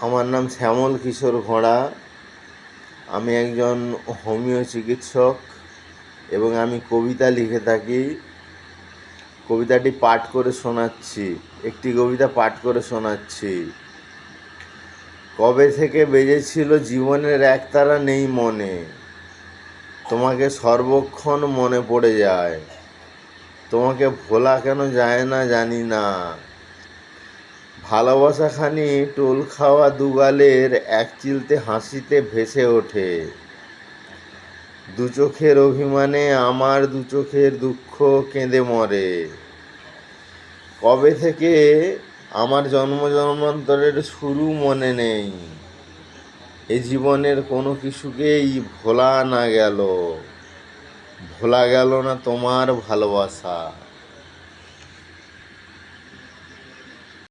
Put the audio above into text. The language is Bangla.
আমার নাম শ্যামল কিশোর ঘোড়া। আমি একজন হোমিও চিকিৎসক এবং আমি কবিতা লিখে থাকি। কবিতাটি পাঠ করে শোনাচ্ছি, একটি কবিতা পাঠ করে শোনাচ্ছি। কবে থেকে বেজেছিল জীবনের একতারা নেই মনে? তোমাকে সর্বক্ষণ মনে পড়ে যায়। তোমাকে ভোলা কেন যায় না জানি না। ভালোবাসাখানি টোল খাওয়া দুগালের এক চিলতে হাসিতে ভেসে ওঠে। দু চোখের অভিমানে আমার দু চোখের দুঃখ কেঁদে মরে। কবে থেকে আমার জন্ম জন্মান্তরের শুরু মনে নেই। এ জীবনের কোনো কিছুকেই ভোলা না গেল। ভোলা গেল না তোমার ভালোবাসা।